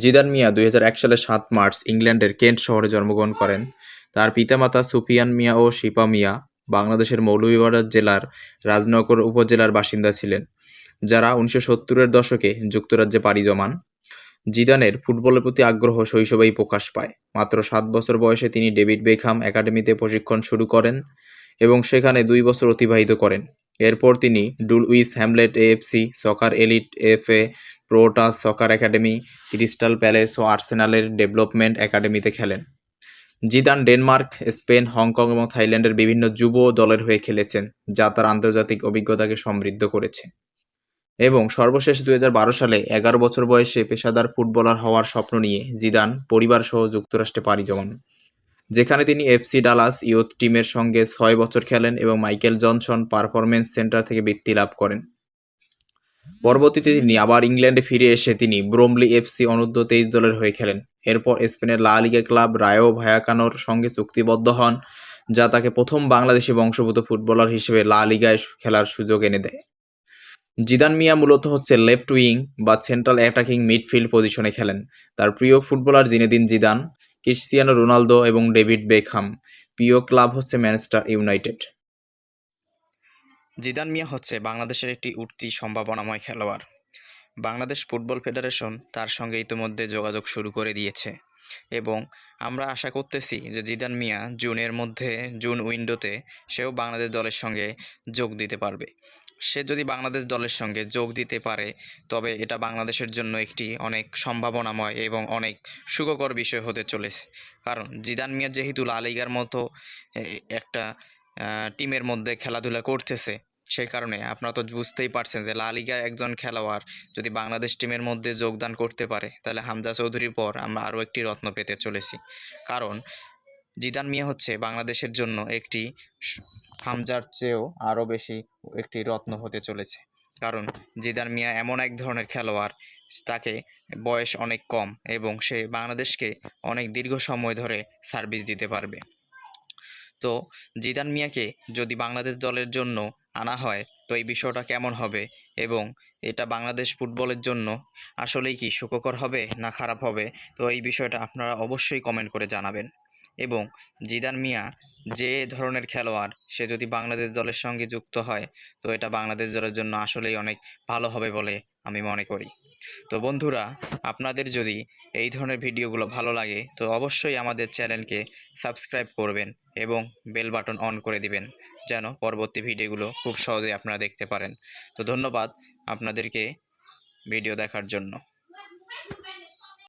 Zidane মিয়া দুই সালের সাত মার্চ ইংল্যান্ডের কেন্ট শহরে জন্মগ্রহণ করেন। তার পিতামাতা সুফিয়ান মিয়া ও শিপা মিয়া বাংলাদেশের মৌলভীবাজার জেলার রাজনগর উপজেলার বাসিন্দা ছিলেন, যারা উনিশশো সত্তরের দশকে যুক্তরাজ্যে পাড়ি জমান। জিদানের ফুটবলের প্রতি আগ্রহ শৈশবেই প্রকাশ পায়। মাত্র সাত বছর বয়সে তিনি ডেভিড বেকহাম একাডেমিতে প্রশিক্ষণ শুরু করেন। এবং সেখানে দুই বছর অতিবাহিত করেন। এরপর তিনি Dulwich Hamlet AFC, soccer elite F A প্রোটাস soccer academy, Crystal Palace ও আর্সেনালের ডেভেলপমেন্ট একাডেমিতে খেলেন। জিদান ডেনমার্ক, স্পেন, হংকং এবং থাইল্যান্ডের বিভিন্ন যুব দলের হয়ে খেলেছেন, যা তার আন্তর্জাতিক অভিজ্ঞতাকে সমৃদ্ধ করেছে। এবং সর্বশেষ দুই হাজার বারো সালে এগারো বছর বয়সে পেশাদার ফুটবলার হওয়ার স্বপ্ন নিয়ে জিদান পরিবারসহ যুক্তরাষ্ট্রে পাড়ি জমান। যেখানে তিনি এফসি ডালাস ইয়ুথ টিমের সঙ্গে ছয় বছর খেলেন এবং মাইকেল জনসন পারফরমেন্স সেন্টার থেকে বৃত্তি লাভ করেন। পরবর্তীতে তিনি আবার ইংল্যান্ডে ফিরে এসে তিনি ব্রোমলি এফসি অনূর্ধ্ব তেইশ দলের হয়ে খেলেন। এরপর স্পেনের লা লিগা ক্লাব রায়ো ভায়াকানোর সঙ্গে চুক্তিবদ্ধ হন, যা তাকে প্রথম বাংলাদেশি বংশোদ্ভূত ফুটবলার হিসেবে লা লিগায় খেলার সুযোগ এনে দেয়। জিদান মিয়া মূলত হচ্ছে লেফট উইং বা সেন্ট্রাল অ্যাটাকিং মিডফিল্ড পজিশনে খেলেন। তার প্রিয় footballer Zinedine Zidane Cristiano Ronaldo এবং ডেভিড বেকহাম প্রিয় ক্লাব হচ্ছে ম্যানচেস্টার ইউনাইটেড। জিদান মিয়া হচ্ছে বাংলাদেশের একটি উঠতি সম্ভাবনাময় খেলোয়াড়। বাংলাদেশ ফুটবল ফেডারেশন তার সঙ্গে ইতিমধ্যে যোগাযোগ শুরু করে দিয়েছে। এবং আমরা আশা করতেছি যে জিদান মিয়া জুনের মধ্যে, জুন উইন্ডোতে সেও বাংলাদেশ দলের সঙ্গে যোগ দিতে পারবে। সে যদি বাংলাদেশ দলের সঙ্গে যোগ দিতে পারে, তবে এটা বাংলাদেশের জন্য একটি অনেক সম্ভাবনাময় এবং অনেক সুখকর বিষয় হতে চলেছে। কারণ জিদান মিয়া যেহেতু লা লিগার মতো একটা টিমের মধ্যে খেলাধুলা করতেছে সেই কারণে আপনারা তো বুঝতেই পারছেন যে লা লিগার একজন খেলোয়াড় যদি বাংলাদেশ টিমের মধ্যে যোগদান করতে পারে, তাহলে হামজা চৌধুরীর পর আমরা আরও একটি রত্ন পেতে চলেছি। কারণ জিদান মিয়া হচ্ছে বাংলাদেশের জন্য একটি হামজার চেয়েও আরও বেশি একটি রত্ন হতে চলেছে। কারণ জিদান মিয়া এমন এক ধরনের খেলোয়াড়, তাকে বয়স অনেক কম এবং সে বাংলাদেশকে অনেক দীর্ঘ সময় ধরে সার্ভিস দিতে পারবে। তো জিদান মিয়াকে যদি বাংলাদেশ দলের জন্য আনা হয়, তো এই বিষয়টা কেমন হবে এবং এটা বাংলাদেশ ফুটবলের জন্য আসলেই কি সুখকর হবে না খারাপ হবে? তো এই বিষয়টা আপনারা অবশ্যই কমেন্ট করে জানাবেন। এবং জিদান মিয়া যে ধরনের খেলোয়াড় সে যদি বাংলাদেশ দলের সঙ্গে যুক্ত হয়, তো এটা বাংলাদেশ দলের জন্য আসলেই অনেক ভালো হবে বলে আমি মনে করি। তো বন্ধুরা, আপনাদের যদি এই ধরনের ভিডিওগুলো ভালো লাগে, তো অবশ্যই আমাদের চ্যানেলকে সাবস্ক্রাইব করবেন এবং বেল বাটন অন করে দিবেন, যেন পরবর্তী ভিডিওগুলো খুব সহজেই আপনারা দেখতে পারেন। তো ধন্যবাদ আপনাদেরকে ভিডিও দেখার জন্য।